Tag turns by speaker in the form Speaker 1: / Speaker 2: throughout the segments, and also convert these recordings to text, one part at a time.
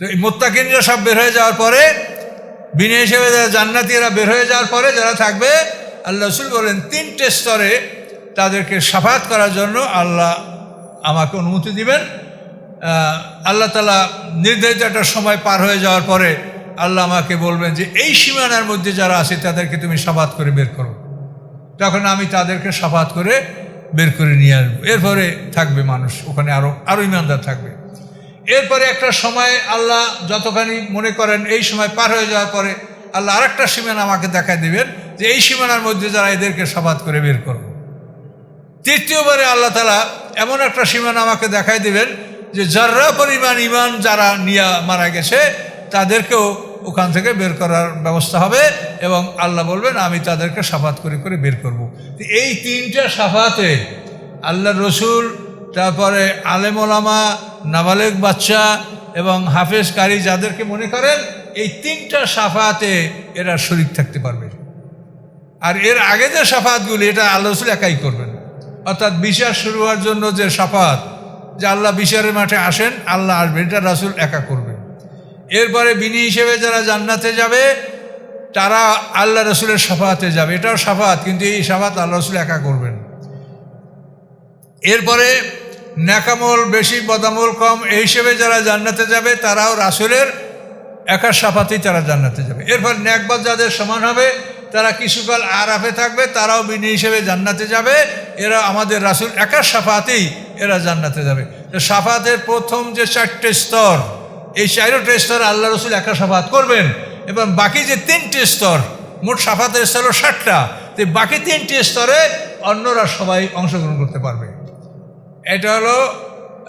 Speaker 1: তো এই মোত্তাকিনরা সব বের হয়ে যাওয়ার পরে বিনে হিসেবে যারা জান্নাতিরা বের হয়ে যাওয়ার পরে যারা থাকবে, আল্লাহ রসুল বলেন, তিনটে স্তরে তাদেরকে সাফাত করার জন্য আল্লাহ আমাকে অনুমতি দিবেন। আল্লাহ তালা নির্ধারিত একটা সময় পার হয়ে যাওয়ার পরে আল্লাহ আমাকে বলবেন যে, এই সীমানার মধ্যে যারা আছে তাদেরকে তুমি সাফাত করে বের করো। তখন আমি তাদেরকে সাফাত করে বের করে নিয়ে আসব। এরপরে থাকবে মানুষ, ওখানে আরও আরও ইমানদার থাকবে। এরপরে একটা সময় আল্লাহ যতখানি মনে করেন এই সময় পার হয়ে যাওয়ার পরে আল্লাহ আরেকটা সীমানা আমাকে দেখায় দেবেন যে এই সীমানার মধ্যে যারা এদেরকে সাফাত করে বের করব তৃতীয়বারে আল্লাহ তালা এমন একটা সীমানা আমাকে দেখায় দিবেন যে যার্রা পরিমাণ ইমান যারা নিয়ে মারা গেছে, তাদেরকেও ওখান থেকে বের করার ব্যবস্থা হবে এবং আল্লাহ বলবেন, আমি তাদেরকে সাফাত করে করে বের করব। এই তিনটা সাফাতে আল্লাহ রসুল, তারপরে আলেমোলামা নাবালেক বাচ্চা এবং হাফেজ কারি যাদেরকে মনে করেন, এই তিনটা সাফাতে এরা শরিক থাকতে পারবে। আর এর আগে যে সাফাতগুলি, এটা আল্লাহ রসুল একাই করবেন। অর্থাৎ বিচার শুরু হওয়ার জন্য যে সাফাত, যে আল্লাহ বিচারের মাঠে আসেন, আল্লাহ আসবেন, এটা রাসুল একা করবেন। এরপরে বিনি হিসেবে যারা জান্নাতে যাবে, তারা আল্লাহ রসুলের সাফাতে যাবে। এটাও সাফাত, কিন্তু এই সাফাত আল্লাহ রসুল একা করবেন। এরপরে ন্যাকামল, বেশি বদামল কম, এই হিসেবে যারা জান্নাতে যাবে, তারাও রাসুলের একা সাফাতেই তারা জান্নাতে যাবে। এরপর ন্যাকবাদ যাদের সমান হবে, তারা কিছুকাল আরাফে থাকবে, তারাও বিনি হিসেবে জান্নাতে যাবে। এরা আমাদের রাসুল একা সাফাতেই এরা জান্নাতে যাবে। সাফাতের প্রথম যে চারটে স্তর, এই চারটে স্তর আল্লাহ রসুল একা সাফাত করবেন এবং বাকি যে তিনটি স্তর, মোট সাফাতের স্তর ষাটটা, তো বাকি তিনটি স্তরে অন্যরা সবাই অংশগ্রহণ করতে পারবে। এটা হলো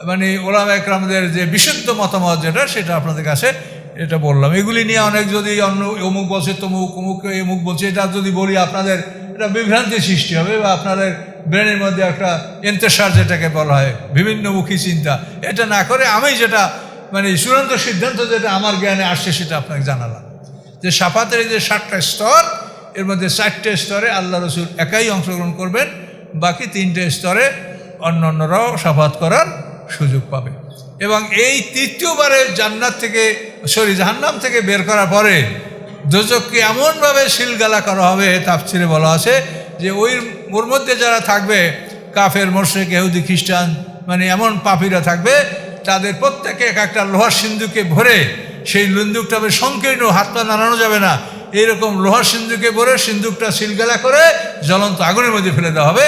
Speaker 1: মানে ওলাম একরামদের যে বিশুদ্ধ মতামত যেটা, সেটা আপনাদের কাছে এটা বললাম। এগুলি নিয়ে অনেক যদি অন্য, অমুক বলছে তমুক, অমুক, এমুক বলছে, এটা যদি বলি আপনাদের, এটা বিভ্রান্তি সৃষ্টি হবে বা আপনাদের ব্রেনের মধ্যে একটা এন্তেসার যেটাকে বলা হয় বিভিন্নমুখী চিন্তা। এটা না করে আমি যেটা মানে চূড়ান্ত সিদ্ধান্ত যেটা আমার জ্ঞানে আসছে সেটা আপনাকে জানালাম। যে সাফাতের যে সাতটা স্তর, এর মধ্যে চারটে স্তরে আল্লাহ রসুল একাই অংশগ্রহণ করবেন, বাকি তিনটে স্তরে অন্য অন্যরাও সাফাত করার সুযোগ পাবে। এবং এই তৃতীয়বারে জান্নাত থেকে, সরি, জাহান্নাম থেকে বের করার পরে দোজককে এমনভাবে শিলগালা করা হবে তাফসিরে বলা আছে, যে ওই ওর মধ্যে যারা থাকবে, কাফের মোর্শেক এহুদি খ্রিস্টান মানে এমন পাপীরা থাকবে, তাদের প্রত্যেকে এক একটা লোহার সিন্ধুকে ভরে সেই সিন্দুকটা বেশ সংকীর্ণ, হাত পা নাড়ানো যাবে না। এইরকম লোহার সিন্ধুকে ভরে সিন্ধুকটা শিলগালা করে জ্বলন্ত আগুনের মধ্যে ফেলে দেওয়া হবে।